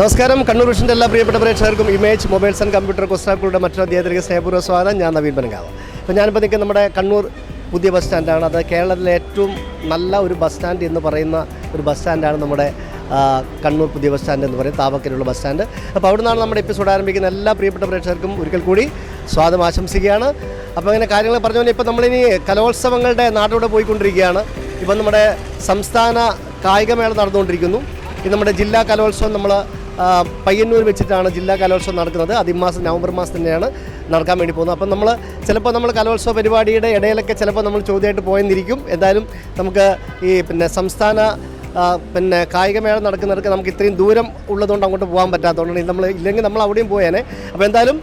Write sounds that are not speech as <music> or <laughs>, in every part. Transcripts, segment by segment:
നമസ്കാരം. കണ്ണൂർ വിഷന്റെ എല്ലാ പ്രിയപ്പെട്ട പ്രേക്ഷകർക്കും ഇമേജ് മൊബൈൽസ് ആൻഡ് കമ്പ്യൂട്ടർ കുസ്താക്കളുടെ മറ്റൊരു അധ്യാപക സ്നേഹപൂർവ സ്വാഗതം. ഞാൻ നവീൻ പനങ്കാവ്. അപ്പോൾ ഞാനിപ്പോൾ നിൽക്കുന്ന നമ്മുടെ കണ്ണൂർ പുതിയ ബസ് സ്റ്റാൻഡാണ്. അത് കേരളത്തിലെ ഏറ്റവും നല്ല ഒരു ബസ് സ്റ്റാൻഡ് എന്ന് പറയുന്ന ഒരു ബസ് സ്റ്റാൻഡാണ് നമ്മുടെ കണ്ണൂർ പുതിയ ബസ് സ്റ്റാൻഡ് എന്ന് പറയും. താവക്കലുള്ള ബസ് സ്റ്റാൻഡ്. അപ്പോൾ അവിടെ നിന്നാണ് നമ്മുടെ എപ്പിസോഡ് ആരംഭിക്കുന്ന എല്ലാ പ്രിയപ്പെട്ട പ്രേക്ഷകർക്കും ഒരിക്കൽ കൂടി സ്വാഗതം ആശംസിക്കുകയാണ്. അപ്പോൾ അങ്ങനെ കാര്യങ്ങൾ പറഞ്ഞു ഇപ്പോൾ നമ്മളിനി കലോത്സവങ്ങളുടെ നാട്ടിലൂടെ പോയിക്കൊണ്ടിരിക്കുകയാണ്. ഇപ്പം നമ്മുടെ സംസ്ഥാന കായികമേള നടന്നുകൊണ്ടിരിക്കുന്നു. ഇത് നമ്മുടെ ജില്ലാ കലോത്സവം നമ്മൾ പയ്യന്നൂർ വെച്ചിട്ടാണ് ജില്ലാ കലോത്സവം നടക്കുന്നത്. അതിമാസം നവംബർ മാസം തന്നെയാണ് നടക്കാൻ വേണ്ടി പോകുന്നത്. അപ്പം നമ്മൾ ചിലപ്പോൾ നമ്മൾ കലോത്സവ പരിപാടിയുടെ ഇടയിലൊക്കെ ചിലപ്പോൾ നമ്മൾ ചോദ്യമായിട്ട് പോയെന്നിരിക്കും. എന്തായാലും നമുക്ക് ഈ പിന്നെ സംസ്ഥാന പിന്നെ കായികമേള നടക്കുന്നിടക്ക് നമുക്ക് ഇത്രയും ദൂരം ഉള്ളതുകൊണ്ട് അങ്ങോട്ട് പോകാൻ പറ്റാത്തതുകൊണ്ട് നമ്മൾ ഇല്ലെങ്കിൽ നമ്മൾ അവിടെയും പോയേനെ. അപ്പോൾ എന്തായാലും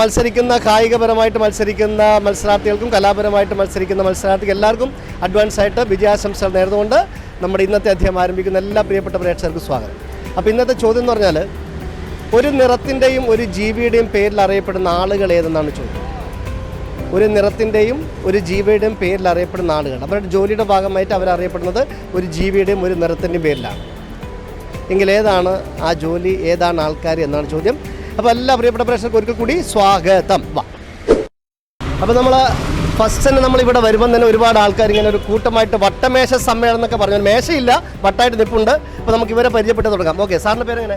മത്സരിക്കുന്ന കായികപരമായിട്ട് മത്സരിക്കുന്ന മത്സരാർത്ഥികൾക്കും കലാപരമായിട്ട് മത്സരിക്കുന്ന മത്സരാർത്ഥികൾ എല്ലാവർക്കും അഡ്വാൻസ് ആയിട്ട് വിജയാശംസകൾ നേർന്നുകൊണ്ട് നമ്മുടെ ഇന്നത്തെ അധ്യയം ആരംഭിക്കുന്ന എല്ലാ പ്രിയപ്പെട്ട പ്രേക്ഷകർക്കും സ്വാഗതം. അപ്പോൾ ഇന്നത്തെ ചോദ്യം എന്ന് പറഞ്ഞാൽ ഒരു നിറത്തിന്റെയും ഒരു ജീവിയുടെയും പേരിൽ അറിയപ്പെടുന്ന ആളുകൾ ഏതെന്നാണ് ചോദ്യം? ഒരു നിറത്തിന്റെയും ഒരു ജീവിയുടെയും പേരിൽ അറിയപ്പെടുന്ന ആളുകൾ. അവരുടെ ജോലിയുടെ ഭാഗമായിട്ട് അവരറിയപ്പെടുന്നത് ഒരു ജീവിയുടെയും ഒരു നിറത്തിന്റെയും പേരിലാണ്. എങ്കിൽ ഏതാണ് ആ ജോലി? ഏതാണ് ആൾക്കാർ എന്നാണ് ചോദ്യം. അപ്പോൾ എല്ലാ പ്രിയപ്പെട്ട പ്രേക്ഷകർക്ക് ഒരിക്കൽ കൂടി സ്വാഗതം. വാ. അപ്പോൾ നമ്മൾ ഫസ്റ്റ് തന്നെ നമ്മൾ ഇവിടെ വരുമ്പോൾ തന്നെ ഒരുപാട് ആൾക്കാർ ഇങ്ങനെ ഒരു കൂട്ടമായിട്ട് വട്ടമേശ സമ്മേളനം എന്നൊക്കെ പറഞ്ഞു. മേശയില്ല വട്ടായിട്ട് നിപ്പുണ്ട്. അപ്പോൾ നമുക്ക് ഇവരെ പരിചയപ്പെട്ട് തുടങ്ങാം. ഓക്കെ സാറിന്റെ പേര് എങ്ങനെ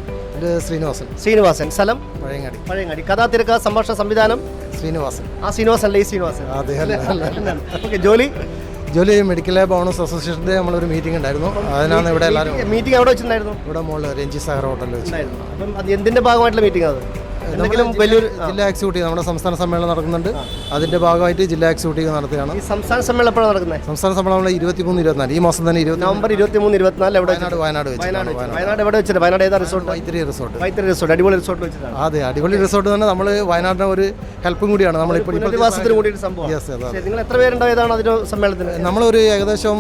ശ്രീനിവാസൻ. ശ്രീനിവാസൻ. സ്ഥലം? പഴയങ്ങാടി. പഴയങ്ങാടി. കഥാ തിരക്ക സംഭാഷണ സംവിധാനം? ശ്രീനിവാസൻ. ആ ശ്രീനിവാസൻ അല്ലേ? ഈ ശ്രീനിവാസൻ. ഓക്കെ ജോലി? ജോലി മെഡിക്കൽ ബോണസ് ഓണേഴ്സ് അസോസിയേഷന്റെ നമ്മളൊരു മീറ്റിംഗ് ഉണ്ടായിരുന്നു. അതിനാണ് ഇവിടെ എല്ലാവരും മീറ്റിംഗ് എവിടെ വെച്ചിട്ടുണ്ടായിരുന്നു? ഇവിടെ മുകളിൽ രഞ്ജി സാഗർ ഹോട്ടലിൽ വെച്ചിട്ടുണ്ടായിരുന്നു അപ്പം അത് എന്തിന്റെ ഭാഗമായിട്ടുള്ള മീറ്റിംഗ് അത്? എന്തെങ്കിലും വലിയൊരു. ജില്ലാ എക്സിക്യൂട്ടീവ് നമ്മുടെ സംസ്ഥാന സമ്മേളനം നടക്കുന്നുണ്ട്. അതിന്റെ ഭാഗമായിട്ട് ജില്ലാ എക്സിക്യൂട്ടീവ് നടത്തുകയാണ്. സംസ്ഥാന സമ്മേളനം എപ്പോഴാണ് നടക്കുന്നത് സംസ്ഥാന സമ്മേളനം നമ്മൾ ഇരുപത്തിമൂന്ന് ഇരുപത്തിനാല്. ഈ മാസം തന്നെ ഇരുപത്തി നവംബർ ഇരുപത്തി മൂന്ന് ഇരുപത്തിനാല് എവിടെ വയനാട് വയനാട് വയനാട് എവിടെ വെച്ചിട്ട്? വയനാട് ഏതാ resort Vythiri resort Vythiri resort അടിപൊളി റിസോർട്ട് വെച്ചിട്ടാണ്. അതെ അടിപൊളി റിസോർട്ട് തന്നെ നമ്മൾ വയനാടിന് ഒരു ഹെൽപ്പും കൂടിയാണ്. നമ്മൾ ഇപ്പോൾ പുനരധിവാസത്തിന് കൂടി സംഭവം നിങ്ങൾ എത്ര പേരുണ്ടോ ഏതാണ് അതിന് സമ്മേളനത്തിന്? നമ്മളൊരു ഏകദേശം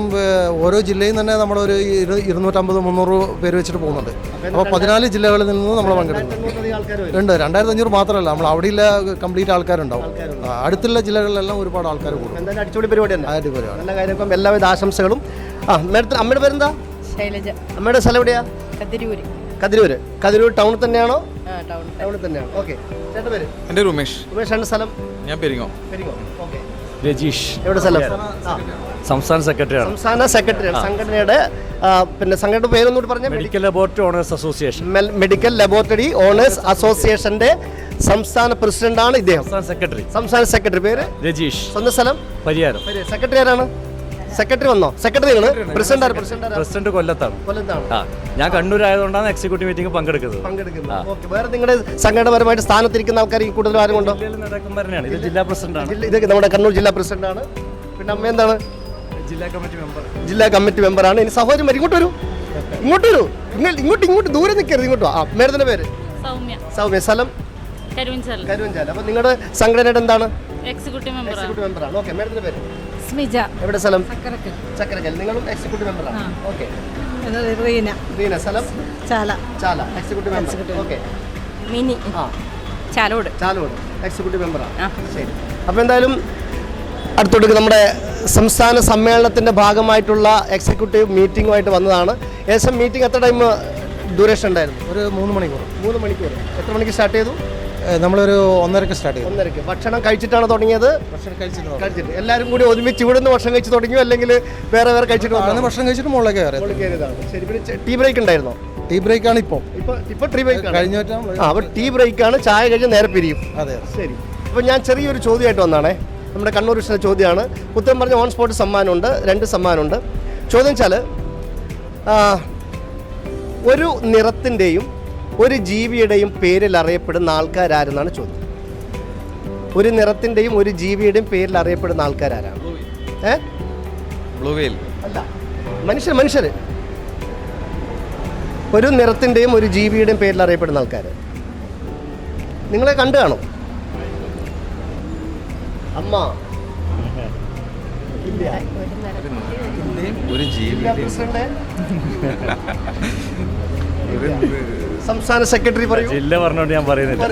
ഓരോ ജില്ലയിൽ തന്നെ നമ്മളൊരു ഇരു- ഇരുന്നൂറ്റമ്പത് മുന്നൂറ് പേര് വെച്ചിട്ട് പോകുന്നുണ്ട്. അപ്പോൾ പതിനാല് ജില്ലകളിൽ നിന്ന് നമ്മൾ പങ്കെടുക്കുന്നു. ഉണ്ട് ഉണ്ട് രണ്ടായിരത്തി അഞ്ഞൂറ് മാത്രമല്ല നമ്മൾ അവിടെയുള്ള കംപ്ലീറ്റ് ആൾക്കാരുണ്ടാവും. അടുത്തുള്ള ജില്ലകളിലെല്ലാം ഒരുപാട് ആൾക്കാർ കൂടും. എന്തായാലും അടിച്ചുപൊളി പരിപാടി തന്നെ. അടിപൊളിയാണ് നല്ല കാര്യം ഇപ്പം എല്ലാവിധ ആശംസകളും. ആ മേഡത്തിന് അമ്മയുടെ പേരെന്താ? ശൈലജ. അമ്മയുടെ സ്ഥലം എവിടെയാ? കതിരൂര്. കതിരൂര്. കതിരൂർ ടൗണിൽ തന്നെയാണോ? ടൗണിൽ തന്നെയാണ്. ഓക്കെ ചേട്ടൻ പേര്? എന്റെ രൂമേഷ് ആണ് സ്ഥലം? ഞാൻ പെരിങ്ങോ. പെരിങ്ങോ. ഓക്കെ രജീഷ് എവിടെ സ്ഥലം? ആ സംസ്ഥാന സെക്രട്ടറിയാണ്. സംസ്ഥാന സെക്രട്ടറി സംഘടനയുടെ ആ, പിന്നെ സംഘടന പേരൊന്നുകൂടി പറഞ്ഞ medical laboratory owners association. Medical laboratory owners അസോസിയേഷന്റെ സംസ്ഥാന പ്രസിഡന്റ് ആണ് ഇദ്ദേഹം. സംസ്ഥാന സെക്രട്ടറി. സംസ്ഥാന സെക്രട്ടറി പേര്? രജീഷ്. സ്വന്തം സ്ഥലം? പരിയാരം. സെക്രട്ടറി ആരാണ്? സെക്രട്ടറി വന്നോ? സെക്രട്ടറി ആണ് പ്രസിഡന്റ് ആണ് പ്രസിഡന്റ് ആരാ? പ്രസിഡന്റ് കൊല്ലത്താണ്. കൊല്ലത്താണ്. ആ ഞാൻ കണ്ണൂരായതുകൊണ്ടാണ് എക്സിക്യൂട്ടീവ് മീറ്റിംഗ് പങ്കെടുക്കുന്നത്. പങ്കെടുക്കുന്നത്. ഓക്കെ. വേറെ നിങ്ങളുടെ സംഘടനപരമായിട്ട് സ്ഥാനത്തിരിക്കുന്ന ആൾക്കാർ ഈ കൂടുതൽ ആരും ഉണ്ടോ? ജില്ലയിൽ നടക്കും തന്നെയാണ് ഇത് ജില്ലാ പ്രസിഡന്റാണ്. ജില്ല- ഇത് നമ്മുടെ കണ്ണൂർ ജില്ലാ പ്രസിഡന്റ് ആണ് പിന്നെ അമ്മ എന്താണ്? ജില്ലാ കമ്മിറ്റി മെമ്പർ ജില്ലാ കമ്മിറ്റി മെമ്പറാണ് ഇനി സഹോദരി മരി ഇങ്ങോട്ട് വരൂ. ഇങ്ങോട്ട് വരൂ. നിങ്ങൾ ഇങ്ങോട്ട് ഇങ്ങോട്ട് ദൂരെ നിൽക്കരുത് ഇങ്ങോട്ട് വാ. ആ മേഡത്തിന്റെ പേര്? സൗമ്യ. സൗമ്യ. സ്ഥലം? കരുവഞ്ചാൽ കരുവഞ്ചാല. അപ്പോൾ നിങ്ങളുടെ സംഘടനയുടെ എന്താണ്? എക്സിക്യൂട്ടീവ് മെമ്പറാണ് എക്സിക്യൂട്ടീവ് മെമ്പറാണ് ഓക്കെ മേഡത്തിന്റെ പേര്. സ്മിജ. എവിടെ സ്ഥലം? ചക്കരക്കൽ നിങ്ങളും എക്സിക്യൂട്ടീവ് മെമ്പറാണ് ഓക്കെ. റീന. റീന സ്ഥലം? Chala. Chala. Executive member okay. Mini. ആ. ചാലോട്. ചാലോട്. എക്സിക്യൂട്ടീവ് മെമ്പറാണ് ശരി. അപ്പോൾ എന്തായാലും അടുത്തോട്ട് നമ്മുടെ സംസ്ഥാന സമ്മേളനത്തിന്റെ ഭാഗമായിട്ടുള്ള എക്സിക്യൂട്ടീവ് മീറ്റിംഗുമായിട്ട് വന്നതാണ്. ഏകദേശം മീറ്റിംഗ് എത്ര ടൈം ഡ്യൂറേഷൻ ഉണ്ടായിരുന്നു? ഒരു മൂന്ന് മണിക്കൂർ. മൂന്ന് മണിക്കൂർ. എത്ര മണിക്ക് സ്റ്റാർട്ട് ചെയ്തു? നമ്മളൊരു ഒന്നരക്ക് സ്റ്റാർട്ട് ചെയ്തു. ഒന്നരക്ക്. ഭക്ഷണം കഴിച്ചിട്ടാണ് തുടങ്ങിയത്? ഭക്ഷണം കഴിച്ചിട്ട് കഴിച്ചിട്ട്. എല്ലാവരും കൂടി ഒരുമിച്ച് ഇവിടുന്ന് ഭക്ഷണം കഴിച്ച് തുടങ്ങിയോ? അല്ലെങ്കിൽ വേറെ വേറെ കഴിച്ചിട്ട് അന്ന് ഭക്ഷണം കഴിച്ചിട്ട് മുകളിലേക്ക് കയറി കയറിയതാണ്. ശരി പിന്നെ ടീ ബ്രേക്ക് ഉണ്ടായിരുന്നോ? ടീ ബ്രേക്ക് ആണ് ഇപ്പോൾ ഇപ്പോൾ ഇപ്പൊ ടീ ബ്രേക്ക് കഴിഞ്ഞ അപ്പോൾ ടീ ബ്രേക്കാണ് ചായ കഴിഞ്ഞ് നേരെ പിരിയും. അതെ ശരി. അപ്പോൾ ഞാൻ ചെറിയൊരു ചോദ്യമായിട്ട് വന്നാണേ. നമ്മുടെ കണ്ണൂർ വിഷയ ചോദ്യമാണ്. ഉത്തരം പറഞ്ഞ ഓൺ സ്പോട്ട് സമ്മാനമുണ്ട് രണ്ട് സമ്മാനമുണ്ട്. ചോദ്യം വെച്ചാൽ ഒരു നിറത്തിന്റെയും ഒരു ജീവിയുടെയും പേരിൽ അറിയപ്പെടുന്ന ആൾക്കാരാരെന്നാണ് ചോദ്യം. ഒരു നിറത്തിന്റെയും ഒരു ജീവിയുടെയും പേരിൽ അറിയപ്പെടുന്ന ആൾക്കാരാരാണ്? ഏ? അല്ല മനുഷ്യർ മനുഷ്യർ ഒരു നിറത്തിന്റെയും ഒരു ജീവിയുടെയും പേരിൽ അറിയപ്പെടുന്ന ആൾക്കാർ നിങ്ങളെ കണ്ടു കാണും. അമ്മ. ഒരു ജീവി <laughs> സംസ്ഥാന സെക്രട്ടറി പറയൂ. ജില്ല പറഞ്ഞോണ്ട് ഞാൻ പറയുന്നില്ല.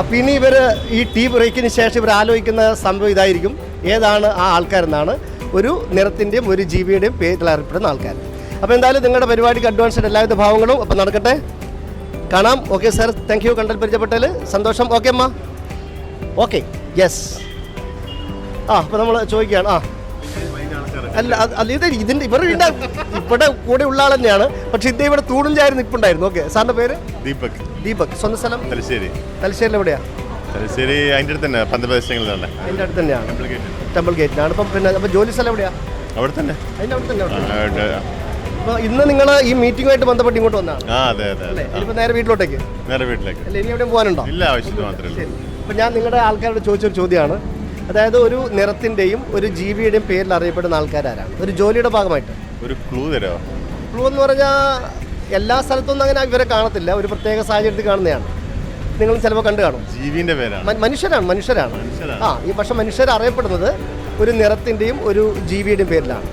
അപ്പം ഇനി ഇവർ ഈ ടീ ബ്രേക്കിന് ശേഷം ഇവർ ആലോചിക്കുന്ന സംഭവം ഇതായിരിക്കും. ഏതാണ് ആ ആൾക്കാരെന്നാണ് ഒരു നിറത്തിന്റെയും ഒരു ജീവിയുടെയും പേരിൽ അറിയപ്പെടുന്ന ആൾക്കാർ. അപ്പോൾ എന്തായാലും നിങ്ങളുടെ പരിപാടിക്ക് അഡ്വാൻസ്ഡ് എല്ലാവിധ ഭാവങ്ങളും അപ്പം നടക്കട്ടെ. കാണാം. ഓക്കെ സാർ താങ്ക് യു കണ്ടൽ പരിചയപ്പെട്ടതിൽ സന്തോഷം. ഓക്കെ അമ്മ. ഓക്കെ യെസ് ആ അപ്പോൾ നമ്മൾ ചോദിക്കുകയാണ്. ആ അല്ല അല്ല ഇത് ഇതിന്റെ ഇവരുടെ വീണ്ട ഇവിടെ കൂടെ ഉള്ള ആൾ തന്നെയാണ്. പക്ഷേ ഇത് ഇവിടെ തൂണും ചാരി നിൽപ്പുണ്ടായിരുന്നു ഓക്കെ സാറിന്റെ പേര്? ദീപക്. ദീപക്. സ്വന്തം സ്ഥലം? തലശ്ശേരി. തലശ്ശേരിയിൽ എവിടെയാ? തലശ്ശേരി അതിന്റെ അടുത്ത് തന്നെ പന്തപ്രദേശങ്ങളിലാണ് അതിന്റെ അടുത്ത് തന്നെയാണ് ടെമ്പിൾ ഗേറ്റിനാണ് ഇപ്പം പിന്നെ അപ്പോൾ ജോലി സ്ഥലം എവിടെയാ? അവിടെ തന്നെ. അതിന്റെ അവിടെ തന്നെ. അപ്പോൾ ഇന്ന് നിങ്ങൾ ഈ മീറ്റിംഗുമായിട്ട് ബന്ധപ്പെട്ട് ഇങ്ങോട്ട് വന്നതാണ് ആ അതെ അതെ ഇനിയിപ്പോൾ നേരെ വീട്ടിലോട്ടേക്ക്? നേരെ വീട്ടിലേക്ക്. അല്ല ഇനി എവിടെയും പോകാനുണ്ടോ? ഇല്ല ആവശ്യത്തിന് മാത്രമേ ഉള്ളൂ. അപ്പം ഞാൻ നിങ്ങളുടെ ആൾക്കാരോട് ചോദിച്ചൊരു ചോദ്യമാണ്. അതായത് ഒരു നിറത്തിന്റെയും ഒരു ജീവിയുടെയും പേരിൽ അറിയപ്പെടുന്ന ആൾക്കാരാണ് ഒരു ജോലിയുടെ ഭാഗമായിട്ട്. ഒരു ക്ലൂ തരാമോ ക്ലൂ എന്ന് പറഞ്ഞാൽ എല്ലാ സ്ഥലത്തൊന്നും അങ്ങനെ ഇവരെ കാണത്തില്ല. ഒരു പ്രത്യേക സാഹചര്യത്തിൽ കാണുന്നതാണ്. നിങ്ങൾ ചിലപ്പോൾ കണ്ടു കാണും. ജീവിന്റെ പേരാണ്. മനുഷ്യരാണ് മനുഷ്യരാണ്. ആ ഈ പക്ഷെ മനുഷ്യർ അറിയപ്പെടുന്നത് ഒരു നിറത്തിന്റെയും ഒരു ജീവിയുടെയും പേരിലാണ്.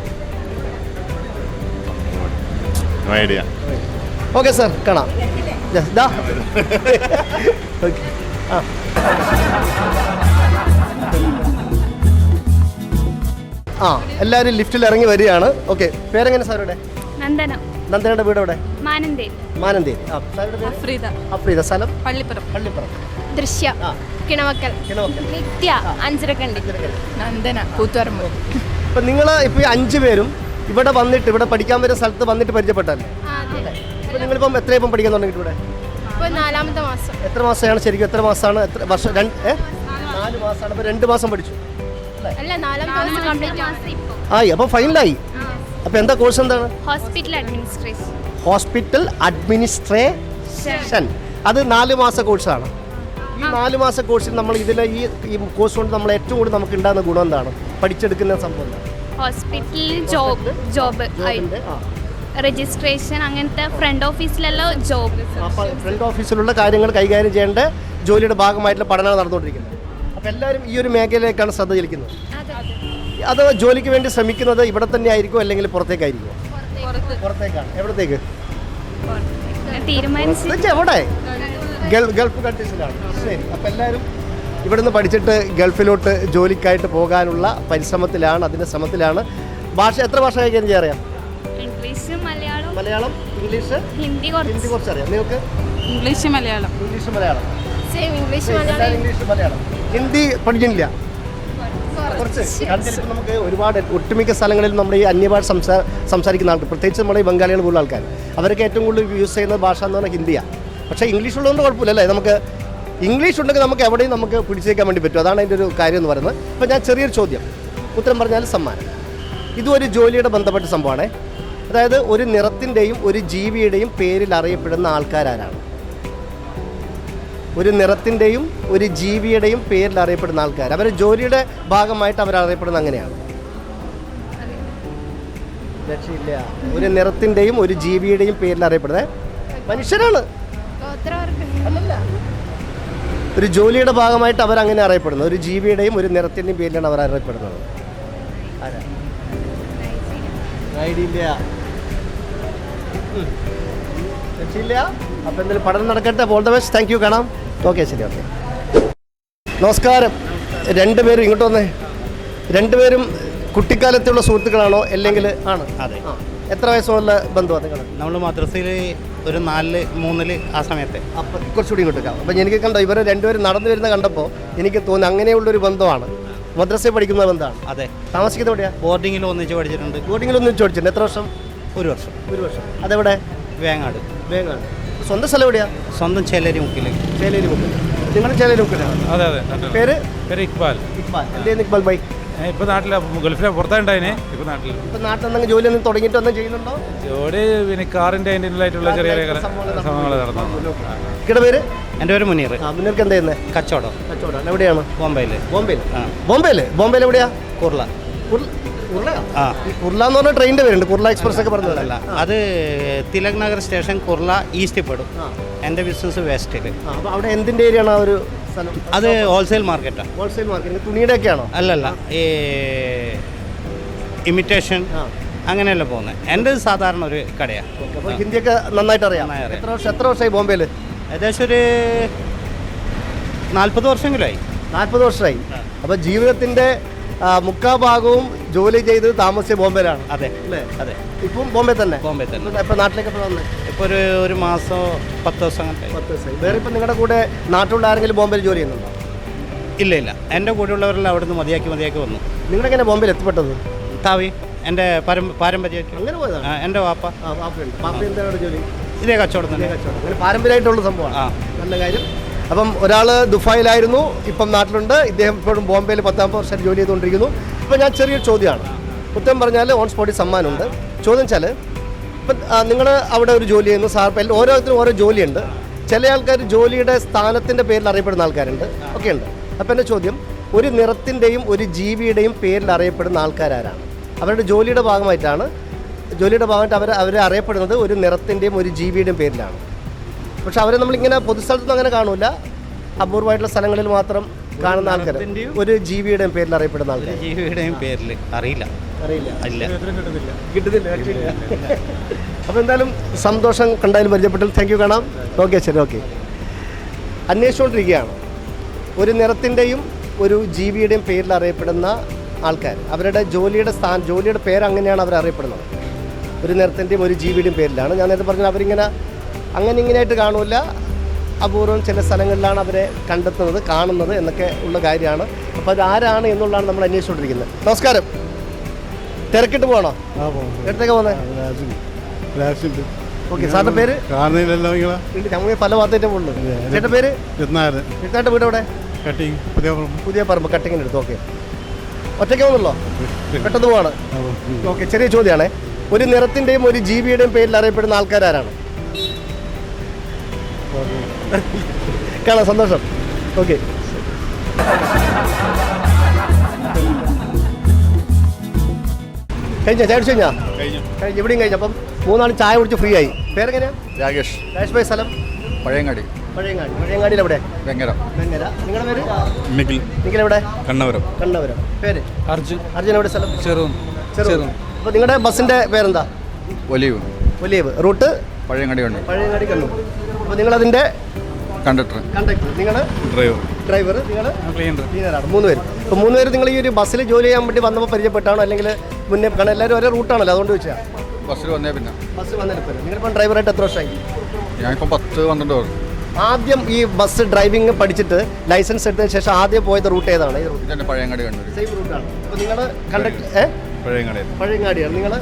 ഓക്കെ സാർ കാണാം. <laughs> ദാ. <laughs> Okay. ആ. ആ എല്ലാവരും ലിഫ്റ്റിൽ ഇറങ്ങി വരികയാണ്. ഓക്കെ പേരെങ്ങനെ സാറുടെ നന്ദന. നന്ദനയുടെ വീട് എവിടെ? മാനന്തേരി. മാനന്തേരി. ആ സാറുടെ പേര്? അഫ്രീദ. അഫ്രീദ. സ്ഥലം? പള്ളിപ്പുറം. പള്ളിപ്പുറം. ദൃശ്യ. കിണവക്കൽ. കിണവക്കൽ. നിത്യ. അഞ്ചരക്കണ്ടി. നന്ദന. കൂത്തുപറമ്പ്. ഇപ്പൊ നിങ്ങൾ ഇപ്പൊ ഈ അഞ്ച് പേരും ഇവിടെ വന്നിട്ട് ഇവിടെ പഠിക്കാൻ വരുന്ന സ്ഥലത്ത് വന്നിട്ട് പരിചയപ്പെട്ടല്ലേ ഇപ്പം നിങ്ങളിപ്പം എത്ര ഇപ്പം പഠിക്കാൻ തുടങ്ങിയിട്ട് ഇവിടെ? നാലാമത്തെ മാസം. എത്ര മാസമാണ് ശരിക്കും? എത്ര മാസമാണ്? എത്ര വർഷം? രണ്ട് നാല് മാസമാണ്. ഇപ്പൊ രണ്ട് മാസം പഠിച്ചു. അല്ല നാലാമത്തെ കോഴ്സ് കംപ്ലീറ്റ് ആയി അപ്പോൾ ഫൈനലായി. അപ്പോൾ എന്താ കോഴ്സ് എന്താണ്? ഹോസ്പിറ്റൽ അഡ്മിനിസ്ട്രേഷൻ ഹോസ്പിറ്റൽ അഡ്മിനിസ്ട്രേഷൻ അത് നാല് മാസ കോഴ്സാണ് ഈ നാല് മാസ കോഴ്സിൽ നമ്മൾ ഇതിൽ ഈ ഈ കോഴ്സ് കൊണ്ട് നമ്മൾ ഏറ്റവും കൂടുതൽ നമുക്ക് ഉണ്ടാകുന്ന ഗുണം എന്താണ്? പഠിച്ചെടുക്കുന്ന സംഭവം? ഹോസ്പിറ്റലിൽ ജോബ് ജോബ് രജിസ്ട്രേഷൻ അങ്ങനത്തെ ഫ്രണ്ട് ഓഫീസിലെല്ലാം ജോബ് ഫ്രണ്ട് ഓഫീസിലുള്ള കാര്യങ്ങൾ കൈകാര്യം ചെയ്യേണ്ട ജോലിയുടെ ഭാഗമായിട്ടുള്ള പഠനങ്ങൾ നടന്നുകൊണ്ടിരിക്കുന്നത്. അപ്പോൾ എല്ലാവരും ഈ ഒരു മേഖലയിലേക്കാണ് ശ്രദ്ധ ചെലുത്തുന്നത്. അത്. ജോലിക്ക് വേണ്ടി ശ്രമിക്കുന്നത് ഇവിടെ തന്നെ ആയിരിക്കും അല്ലെങ്കിൽ പുറത്തേക്കായിരിക്കും പുറത്തേക്കാണ്. എവിടത്തേക്ക്? തീരുമാനിച്ച് എവിടെ? ഗൾഫ് കൺട്രീസിലാണ്. ശരി. അപ്പോൾ എല്ലാവരും ഇവിടുന്ന് പഠിച്ചിട്ട് ഗൾഫിലോട്ട് ജോലിക്കായിട്ട് പോകാനുള്ള പരിശ്രമത്തിലാണ് അതിന്റെ ശ്രമത്തിലാണ്. ഭാഷ എത്ര ഭാഷ കൈകാര്യം ചെയ്യാറിയാം ഇംഗ്ലീഷ് മലയാളം മലയാളം ഇംഗ്ലീഷ് ഹിന്ദി ഹിന്ദി കുറച്ച്. കുറച്ച് അറിയാം നിങ്ങൾക്ക്? English Malayalam. English Malayalam. English Malayalam. English Malayalam. Hindi പഠിക്കുന്നില്ല. കുറച്ച് നമുക്ക് ഒരുപാട് ഒട്ടുമിക്ക സ്ഥലങ്ങളിൽ നമ്മുടെ ഈ അന്യഭാഷ സംസാ സംസാരിക്കുന്ന ആൾക്കാർ പ്രത്യേകിച്ച് നമ്മുടെ ഈ ബംഗാളികൾ പോലുള്ള ആൾക്കാർ അവരൊക്കെ ഏറ്റവും കൂടുതൽ യൂസ് ചെയ്യുന്ന ഭാഷ എന്ന് പറഞ്ഞാൽ ഹിന്ദിയാണ് പക്ഷേ ഇംഗ്ലീഷ് ഉള്ളതുകൊണ്ട് കുഴപ്പമില്ല അല്ലേ നമുക്ക് ഇംഗ്ലീഷ് ഉണ്ടെങ്കിൽ നമുക്ക് എവിടെയും നമുക്ക് പിടിച്ചേക്കാൻ വേണ്ടി പറ്റും. അതാണ് അതിന്റെ ഒരു കാര്യം എന്ന് പറയുന്നത്. അപ്പോൾ ഞാൻ ചെറിയൊരു ചോദ്യം. ഉത്തരം പറഞ്ഞാൽ സമ്മാനം. ഇതും ഒരു ജോലിയുടെ ബന്ധപ്പെട്ട സംഭവമാണ്. അതായത് ഒരു നിറത്തിന്റെയും ഒരു ജീവിയുടെയും പേരിൽ അറിയപ്പെടുന്ന ആൾക്കാരാരാണ്. ഒരു നിറത്തിന്റെയും ഒരു ജീവിയുടെയും പേരിൽ അറിയപ്പെടുന്ന ആൾക്കാർ. അവർ ജോലിയുടെ ഭാഗമായിട്ട് അവർ അങ്ങനെയാണ്. രക്ഷയില്ല. ഒരു നിറത്തിന്റെയും ഒരു ജീവിയുടെയും പേരിൽ അറിയപ്പെടുന്നത് മനുഷ്യരാണ്. അല്ലല്ല. ഒരു ജോലിയുടെ ഭാഗമായിട്ട് അവർ അങ്ങനെ അറിയപ്പെടുന്നത്. ഒരു ജീവിയുടെയും ഒരു നിറത്തിന്റെയും പേരിലാണ് അവർ അറിയപ്പെടുന്നത്. രക്ഷയില്ല. അപ്പോൾ എന്തായാലും പഠനം നടക്കട്ടെ. All the best thank you കാണാം. ഓക്കെ ശരി ഓക്കെ. നമസ്കാരം. രണ്ടുപേരും ഇങ്ങോട്ട് വന്നേ. രണ്ടുപേരും കുട്ടിക്കാലത്തുള്ള സുഹൃത്തുക്കളാണോ അല്ലെങ്കിൽ ആണ്? അതെ. എത്ര വയസ്സുള്ള ബന്ധുവാണ് നിങ്ങൾ? നമ്മൾ മദ്രസയിൽ ഒരു നാലിൽ മൂന്നിൽ ആ സമയത്തെ. അപ്പം കുറച്ചുകൂടി ഇങ്ങോട്ട് അപ്പം എനിക്ക് കണ്ടോ ഇവർ രണ്ടുപേരും നടന്നു വരുന്ന കണ്ടപ്പോൾ എനിക്ക് തോന്നി അങ്ങനെയുള്ളൊരു ബന്ധമാണ്. മദ്രസയിൽ പഠിക്കുന്ന ബന്ധമാണ്. അതെ. താമസിക്കുന്നത് എവിടെയാ? ബോർഡിങ്ങിൽ ഒന്നിച്ച് പഠിച്ചിട്ടുണ്ട്. ബോർഡിങ്ങിൽ ഒന്നിച്ച് പഠിച്ചിട്ടുണ്ട്. എത്ര വർഷം? ഒരു വർഷം. ഒരു വർഷം. അതെവിടെ? വേങ്ങാട്. വേങ്ങാണ് സ്വന്തം സ്ഥലം എവിടെയാ? സ്വന്തം ചേലേരി മുക്കിലേക്ക് ചേലേരി മുക്കിൽ നിങ്ങൾ ചേലേരി മുക്കിലാണ് അതെ അതെ പേര്. പേര്? ഇക്ബാൽ. ഇക്ബാൽ. എന്റെ ഇക്ബാൽ ബൈ? ഇപ്പൊ നാട്ടിലെ ഗൾഫിലെ പുറത്തായിട്ടായിനെ ഇപ്പൊ നാട്ടിൽ ഇപ്പൊ നാട്ടിൽ എന്തെങ്കിലും ജോലി ഒന്നും തുടങ്ങിയിട്ട് ഒന്നും ചെയ്യുന്നുണ്ടോ? ജോലി പിന്നെ കാറിന്റെ അതിന്റെതായിട്ടുള്ള ചെറിയ ചെറിയ സംഭവങ്ങൾ നടന്നു. ഇക്കടെ പേര്? എന്റെ പേര് മുനീർ. മുനീർക്ക് എന്താ ചെയ്യുന്നത് കച്ചവടം. കച്ചവടം. എവിടെയാണ് ബോംബെയിൽ ബോംബെയിൽ ബോംബെയിൽ ബോംബെയിൽ എവിടെയാ? കുർള? ആ ഈ കുർല എന്ന് പറഞ്ഞ ട്രെയിനിന്റെ പേരുണ്ട്. കുർള എക്സ്പ്രസ് ഒക്കെ പറഞ്ഞു പറഞ്ഞതല്ല അത് തിലക് നഗർ സ്റ്റേഷൻ കുർള ഈസ്റ്റ് പെടും. എന്റെ എന്റെ ബിസിനസ് വെസ്റ്റിൽ അവിടെ എന്തിന്റെ ഏരിയ ആ ഒരു സ്ഥലം? അത് ഹോൾസെയിൽ മാർക്കറ്റാണ് ഹോൾസെയിൽ മാർക്കറ്റ് തുണിയുടെ ഒക്കെ ആണോ? അല്ലല്ല ഈ ഇമിറ്റേഷൻ. അങ്ങനെയല്ല പോകുന്നത്. എന്റെ സാധാരണ ഒരു കടയാണ് അപ്പോൾ ഹിന്ദിയൊക്കെ നന്നായിട്ട് അറിയാം. എത്ര വർഷം എത്ര വർഷമായി ബോംബെയിൽ ഏകദേശം ഒരു നാൽപ്പത് വർഷമെങ്കിലുമായി നാൽപ്പത് വർഷമായി. അപ്പോൾ ജീവിതത്തിന്റെ മുക്കാ ഭാഗവും ജോലി ചെയ്ത് താമസിച്ച ബോംബെയിലാണ്. അതെ അല്ലേ? അതെ. ഇപ്പം ബോംബെ തന്നെ? ബോംബെ തന്നെ. ഇപ്പം നാട്ടിലേക്ക് എപ്പോൾ വന്നത് ഇപ്പോൾ ഒരു ഒരു മാസം പത്ത് ദിവസം പത്ത് ദിവസം. വേറെ ഇപ്പൊ നിങ്ങളുടെ കൂടെ നാട്ടിലുള്ള ആരെങ്കിലും ബോംബെയിൽ ജോലി ചെയ്യുന്നുണ്ടോ? ഇല്ല ഇല്ല. എന്റെ കൂടെയുള്ളവരെല്ലാം നിന്ന് മതിയാക്കി മതിയാക്കി വന്നു. നിങ്ങളെങ്ങനെ ബോംബെയിൽ എത്തിപ്പെട്ടത്? താവി എന്റെ പാരം പാരമ്പര്യമായിട്ട്. അങ്ങനെ പോയതാണ്? എന്റെ വാപ്പ. എന്താണ് ജോലി? ഇതേ കച്ചവടം തന്നെ. കച്ചവടം. അങ്ങനെ പാരമ്പര്യമായിട്ടുള്ള സംഭവമാണ്. ആ. നല്ല കാര്യം. അപ്പം ഒരാൾ ദുബായിലായിരുന്നു ഇപ്പം നാട്ടിലുണ്ട്. ഇദ്ദേഹം ഇപ്പോഴും ബോംബെയിൽ പത്താമത്തെ വർഷമായിട്ട് ജോലി ചെയ്തുകൊണ്ടിരിക്കുന്നു. ഇപ്പം ഞാൻ ചെറിയൊരു ചോദ്യമാണ്. ഉത്തരം പറഞ്ഞാൽ ഓൺ സ്പോട്ടിൽ സമ്മാനമുണ്ട്. ചോദ്യം വെച്ചാൽ ഇപ്പം നിങ്ങൾ അവിടെ ഒരു ജോലി ചെയ്യുന്നു സാർ ഇപ്പം ഓരോരുത്തരും ഓരോ ജോലിയുണ്ട്. ചില ആൾക്കാർ ജോലിയുടെ സ്ഥാനത്തിന്റെ പേരിൽ അറിയപ്പെടുന്ന ആൾക്കാരുണ്ട്. ഒക്കെ ഉണ്ട്. അപ്പം എന്റെ ചോദ്യം ഒരു നിറത്തിന്റെയും ഒരു ജീവിയുടെയും പേരിൽ അറിയപ്പെടുന്ന ആൾക്കാരാരാണ്? അവരുടെ ജോലിയുടെ ഭാഗമായിട്ടാണ് ജോലിയുടെ ഭാഗമായിട്ട് അവർ അവരെ അറിയപ്പെടുന്നത് ഒരു നിറത്തിന്റെയും ഒരു ജീവിയുടെയും പേരിലാണ്. പക്ഷെ അവരെ നമ്മളിങ്ങനെ പൊതുസ്ഥലത്തൊന്നും അങ്ങനെ കാണൂല. അപൂർവമായിട്ടുള്ള സ്ഥലങ്ങളിൽ മാത്രം കാണുന്ന ആൾക്കാർ ഒരു ജീവിയുടെയും പേരിൽ അറിയപ്പെടുന്ന ആൾക്കാർ ജീവിയുടെയും പേരിൽ അറിയില്ല. അറിയില്ല. ഇല്ല. കിട്ടുന്നില്ല. അപ്പോൾ എന്തായാലും സന്തോഷം കണ്ടാലും പരിചയപ്പെട്ടാൽ താങ്ക് യു കാണാം. ഓക്കെ ശരി ഓക്കെ അന്വേഷിച്ചുകൊണ്ടിരിക്കുകയാണ്. ഒരു നിറത്തിന്റെയും ഒരു ജീവിയുടെയും പേരിൽ അറിയപ്പെടുന്ന ആൾക്കാർ അവരുടെ ജോലിയുടെ സ്ഥാൻ ജോലിയുടെ പേര് അങ്ങനെയാണ് അവർ അറിയപ്പെടുന്നത് ഒരു നിറത്തിന്റെയും ഒരു ജീവിയുടെയും പേരിലാണ്. ഞാൻ നേരത്തെ പറഞ്ഞത് അവരിങ്ങനെ അങ്ങനെ ഇങ്ങനെയായിട്ട് കാണൂല. അപൂർവം ചില സ്ഥലങ്ങളിലാണ് അവരെ കണ്ടെത്തുന്നത് കാണുന്നത് എന്നൊക്കെ ഉള്ള കാര്യമാണ്. അപ്പോൾ അത് ആരാണ് എന്നുള്ളതാണ് നമ്മൾ അന്വേഷിച്ചുകൊണ്ടിരിക്കുന്നത്. നമസ്കാരം. തിരക്കിട്ട് പോകണോ എടുത്തേക്ക് പോകുന്നത് ഓക്കെ സാറിന്റെ പേര്? ഞങ്ങൾ പല ഭാഗത്തേറ്റേ പോകുന്നത് ചേട്ടന്റെ പേര്? ചേട്ടന്റെ വീട് എവിടെ? കട്ടിങ് പുതിയ പുതിയ പറമ്പ് കട്ടിങ്ങിന് എടുത്തു ഓക്കെ. ഒറ്റയ്ക്ക് വന്നുള്ളോ പെട്ടെന്ന് പോവാണ്. ഓക്കെ ചെറിയ ചോദ്യമാണേ. ഒരു നിറത്തിന്റെയും ഒരു ജീവിയുടെയും പേരിൽ അറിയപ്പെടുന്ന ആൾക്കാരാരാണ്? <laughs> കാണാം സന്തോഷം. ഓക്കെ. കഴിഞ്ഞ? ചായ കുടിച്ചു കഴിഞ്ഞാ? കഴിഞ്ഞു. എവിടെയും ഇവിടെയും കഴിഞ്ഞു. അപ്പം മൂന്നാളും ചായ കുടിച്ച് ഫ്രീ ആയി. പേരെങ്ങനെയാ? രാകേഷ്. രാകേഷ് ഭായ് സ്ഥലം? പഴയങ്ങാടി. പഴയങ്ങാടി. പഴയങ്ങാടിയിൽ എവിടെ? വെങ്ങര. വെങ്ങര. നിങ്ങളുടെ പേര്? നിഖിൽ നിഖിൽ എവിടെ? കണ്ണവരം. കണ്ണവരം. പേര്? അർജുൻ. അർജുൻ എവിടെ സ്ഥലം? ചെറു ചെറു അപ്പോൾ നിങ്ങളുടെ ബസ്സിന്റെ പേരെന്താ? ഒലിവ്. ഒലീവ്. റൂട്ട്? പഴയങ്ങാടി കണ്ണു പഴയങ്ങാടി കണ്ണൂർ. അപ്പോൾ നിങ്ങളതിന്റെ കണ്ടക്ടർ. കണ്ടക്ടർ. നിങ്ങൾ ഡ്രൈവർ. ഡ്രൈവർ നിങ്ങൾ ക്ലീനറാണ്. മൂന്ന് പേര്. അപ്പോൾ മൂന്ന് പേര് നിങ്ങൾ ഈ ഒരു ബസ്സിൽ ജോലി ചെയ്യാൻ വേണ്ടി വന്നപ്പോൾ പരിചയപ്പെട്ടാണോ? അല്ലെങ്കിൽ മുന്നേ കാരണം എല്ലാവരും ഒരേ റൂട്ടാണല്ലോ അതുകൊണ്ട് വെച്ചാൽ ബസ്സിൽ വന്നേ പിന്നെ. ബസ് വന്നിട്ട് നിങ്ങളിപ്പം ഡ്രൈവറായിട്ട് എത്ര വർഷമായി? ഞാനിപ്പോൾ പത്ത് പന്ത്രണ്ട് വർഷം. ആദ്യം ഈ ബസ് ഡ്രൈവിംഗ് പഠിച്ചിട്ട് ലൈസൻസ് എടുത്തതിന് ശേഷം ആദ്യം പോയത് റൂട്ട് ഏതാണ്? ഈ റൂട്ട്. പഴയങ്ങാടി കണ്ണൂർ സെയിം റൂട്ടാണ് അപ്പോൾ നിങ്ങൾ കണ്ടക്ടർ ഏ? പഴയങ്ങാടി പഴയങ്ങാടിയാണ്. നിങ്ങൾ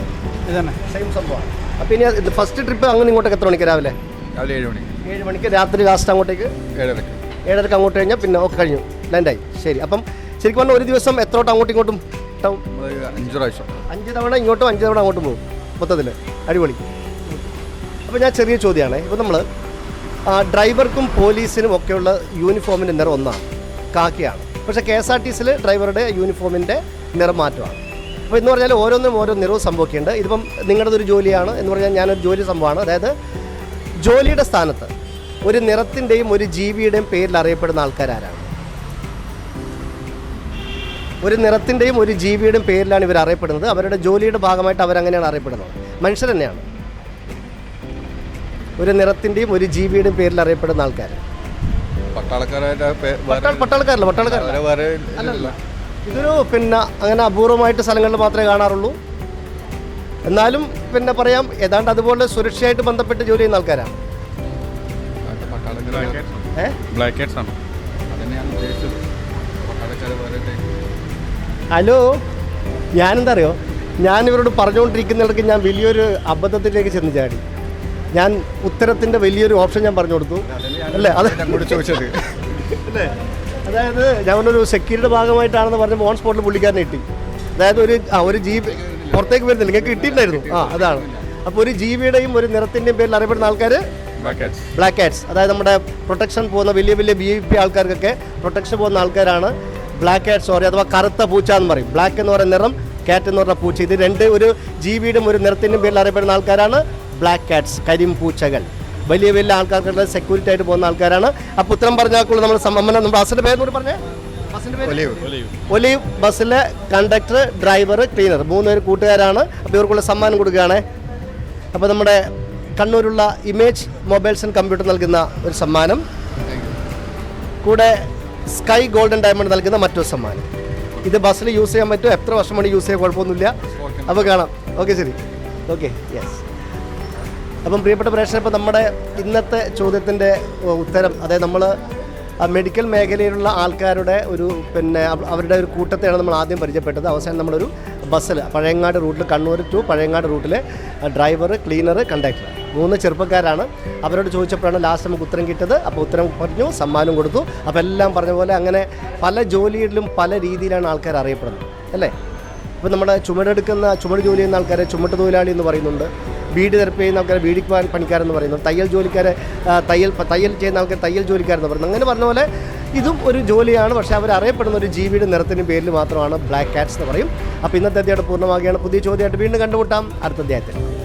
ഇതന്നെ. സെയിം സംഭവമാണ്. അപ്പോൾ ഇനി ഫസ്റ്റ് ട്രിപ്പ് അങ്ങനെ ഇങ്ങോട്ടേക്ക് എത്ര മണിക്ക്? രാവിലെ? രാവിലെ ഏഴ് മണി. ഏഴ് മണിക്ക് രാത്രി ലാസ്റ്റ് അങ്ങോട്ടേക്ക് ഏഴരക്ക്. ഏഴരക്ക് അങ്ങോട്ട് കഴിഞ്ഞാൽ പിന്നെ ഒക്കെ കഴിഞ്ഞു. ലാൻഡായി ശരി. അപ്പം ശരിക്കും പറഞ്ഞാൽ ഒരു ദിവസം എത്രോട്ട് അങ്ങോട്ടും ഇങ്ങോട്ടും ടൗൺ? അഞ്ച് പ്രാവശ്യം. അഞ്ച് തവണ ഇങ്ങോട്ടും അഞ്ച് തവണ അങ്ങോട്ടും പോകും മൊത്തത്തിൽ അടിപൊളി. അപ്പോൾ ഞാൻ ചെറിയ ചോദ്യമാണ്. ഇപ്പോൾ നമ്മൾ ഡ്രൈവർക്കും പോലീസിനും ഒക്കെയുള്ള യൂണിഫോമിന്റെ നിറം ഒന്നാണ്. കാക്കിയാണ്. പക്ഷേ കെ എസ് ആർ ടി സിയിൽ ഡ്രൈവറുടെ യൂണിഫോമിന്റെ നിറം മാറ്റമാണ്. അപ്പോൾ എന്ന് പറഞ്ഞാൽ ഓരോന്നും ഓരോ നിറവും സംഭവിക്കുന്നുണ്ട്. ഇതിപ്പം നിങ്ങളുടെ ഒരു ജോലിയാണ് എന്ന് പറഞ്ഞാൽ ഞാനൊരു ജോലി സംഭവമാണ്. അതായത് ജോലിയുടെ സ്ഥാനത്ത് ഒരു നിറത്തിന്റെയും ഒരു ജീവിയുടെയും പേരിൽ അറിയപ്പെടുന്ന ആൾക്കാരാരാണ്. ഒരു നിറത്തിന്റെയും ഒരു ജീവിയുടെയും പേരിലാണ് ഇവർ അറിയപ്പെടുന്നത്. അവരുടെ ജോലിയുടെ ഭാഗമായിട്ട് അവരങ്ങനെയാണ് അറിയപ്പെടുന്നത്. മനുഷ്യർ തന്നെയാണ്. ഒരു നിറത്തിന്റെയും ഒരു ജീവിയുടെയും പേരിൽ അറിയപ്പെടുന്ന ആൾക്കാർ പട്ടാളക്കാരായിട്ട് പേ- വേറെ- പട്ടാൾ പട്ടാൾക്കാരല്ല പട്ടാൾക്കാരല്ല വേറെ വേറെ അല്ലല്ല. ഇതൊരു പിന്നെ അങ്ങനെ അപൂർവമായിട്ട് സ്ഥലങ്ങളിൽ മാത്രമേ കാണാറുള്ളൂ. എന്നാലും പിന്നെ പറയാം ഏതാണ്ട് അതുപോലെ സുരക്ഷയായിട്ട് ബന്ധപ്പെട്ട് ജോലി ചെയ്യുന്ന ആൾക്കാരാണ്. ഹലോ ഞാനെന്താ അറിയോ ഞാൻ ഇവരോട് പറഞ്ഞുകൊണ്ടിരിക്കുന്നിടയ്ക്ക് ഞാൻ വലിയൊരു അബദ്ധത്തിലേക്ക് ചെന്ന് ചാടി. ഞാൻ ഉത്തരത്തിന്റെ വലിയൊരു ഓപ്ഷൻ ഞാൻ പറഞ്ഞു കൊടുത്തു. അല്ലേ? അത് ചോദിച്ചത്. അല്ലേ? അതായത് ഞാനൊരു സെക്യൂരിറ്റിയുടെ ഭാഗമായിട്ടാണെന്ന് പറഞ്ഞ് ഓൺ സ്പോട്ടിൽ പുള്ളിക്കാരനെ കിട്ടി അതായത് ഒരു ആ ഒരു ജീപ്പ് പുറത്തേക്ക് വരുന്നില്ല. നിങ്ങൾക്ക് കിട്ടിയിട്ടുണ്ടായിരുന്നു. ആ അതാണ്. അപ്പോൾ ഒരു ജീവിയുടെയും ഒരു നിറത്തിന്റെയും പേരിൽ അറിയപ്പെടുന്ന ആൾക്കാർ ബ്ലാക്ക് ഹാറ്റ്സ് കാറ്റ്സ് അതായത് നമ്മുടെ പ്രൊട്ടക്ഷൻ പോകുന്ന വലിയ വലിയ ബി പി ആൾക്കാർക്കൊക്കെ പ്രൊട്ടക്ഷൻ പോകുന്ന ആൾക്കാരാണ് ബ്ലാക്ക് കാറ്റ് സോറി അഥവാ കറുത്ത പൂച്ച എന്ന് പറയും. ബ്ലാക്ക് എന്ന് പറയുന്ന നിറം കാറ്റ് എന്ന് പറഞ്ഞ പൂച്ച. ഇത് രണ്ട് ഒരു ജീവിയുടെയും ഒരു നിറത്തിന്റെയും പേരിൽ അറിയപ്പെടുന്ന ആൾക്കാരാണ് ബ്ലാക്ക് കാറ്റ്സ് കരിം പൂച്ചകൾ. വലിയ വലിയ ആൾക്കാർക്ക് സെക്യൂരിറ്റി ആയിട്ട് പോകുന്ന ആൾക്കാരാണ്. അപ്പോൾ ഉത്തരം പറഞ്ഞാൽ നമ്മൾ സമ്മനം നമ്മുടെ ബസ്സിന്റെ പേര് കൂടി പറഞ്ഞേ? ഒലീവ്. ബസ്സിലെ കണ്ടക്ടർ ഡ്രൈവർ ക്ലീനർ മൂന്ന് പേര് കൂട്ടുകാരാണ്. അപ്പോൾ ഇവർക്കുള്ള സമ്മാനം കൊടുക്കുകയാണ്. അപ്പോൾ നമ്മുടെ കണ്ണൂരുള്ള ഇമേജ് മൊബൈൽസ് ആൻഡ് കമ്പ്യൂട്ടർ നൽകുന്ന ഒരു സമ്മാനം. കൂടെ സ്കൈ ഗോൾഡൻ ഡയമണ്ട് നൽകുന്ന മറ്റൊരു സമ്മാനം. ഇത് ബസ്സിൽ യൂസ് ചെയ്യാൻ പറ്റും എത്ര വർഷം വേണ്ടി യൂസ് ചെയ്യാൻ കുഴപ്പമൊന്നുമില്ല. അപ്പോൾ കാണാം. ഓക്കെ ശരി. ഓക്കെ യെസ് അപ്പം പ്രിയപ്പെട്ട പ്രേക്ഷകർ ഇപ്പോൾ നമ്മുടെ ഇന്നത്തെ ചോദ്യത്തിന്റെ ഉത്തരം അതായത് നമ്മൾ മെഡിക്കൽ മേഖലയിലുള്ള ആൾക്കാരുടെ ഒരു പിന്നെ അവരുടെ ഒരു കൂട്ടത്തെയാണ് നമ്മൾ ആദ്യം പരിചയപ്പെട്ടത്. അവസാനം നമ്മളൊരു ബസ്സിൽ പഴയങ്ങാട് റൂട്ടിൽ കണ്ണൂർ ടു പഴയങ്ങാട് റൂട്ടിലെ ഡ്രൈവർ ക്ലീനർ കണ്ടക്ടർ. മൂന്ന് ചെറുപ്പക്കാരാണ്. അവരോട് ചോദിച്ചപ്പോഴാണ് ലാസ്റ്റ് നമുക്ക് ഉത്തരം കിട്ടിയത്. അപ്പോൾ ഉത്തരം പറഞ്ഞു സമ്മാനം കൊടുത്തു. അപ്പോൾ എല്ലാം പറഞ്ഞ പോലെ അങ്ങനെ പല ജോലിയിലും പല രീതിയിലാണ് ആൾക്കാർ അറിയപ്പെടുന്നത്. അല്ലേ? ഇപ്പോൾ നമ്മുടെ ചുമടെടുക്കുന്ന ചുമട് ജോലി ചെയ്യുന്ന ആൾക്കാരെ ചുമട്ട് തൊഴിലാളി എന്ന് പറയുന്നുണ്ട്. വീട് തെരപ്പ് ചെയ്യുന്ന ആൾക്കാരെ വീടി പണിക്കാരെന്ന് പറയുന്നു തയ്യൽ ജോലിക്കാരെ തയ്യൽ തയ്യൽ ചെയ്യുന്ന ആൾക്കാർ തയ്യൽ ജോലിക്കാരെന്ന് പറയുന്നു. അങ്ങനെ പറഞ്ഞ പോലെ ഇതും ഒരു ജോലിയാണ്. പക്ഷേ അവർ അറിയപ്പെടുന്ന ഒരു ജീവിയുടെ നിറത്തിനും പേരിൽ മാത്രമാണ് ബ്ലാക്ക് കാറ്റ്സ് എന്ന് പറയും. അപ്പോൾ ഇന്നത്തെ അധ്യായം പൂർണമാകുകയാണ് പുതിയ ചോദ്യമായിട്ട് വീണ്ടും കണ്ടുമുട്ടാം. അടുത്ത അധ്യായത്തിൽ.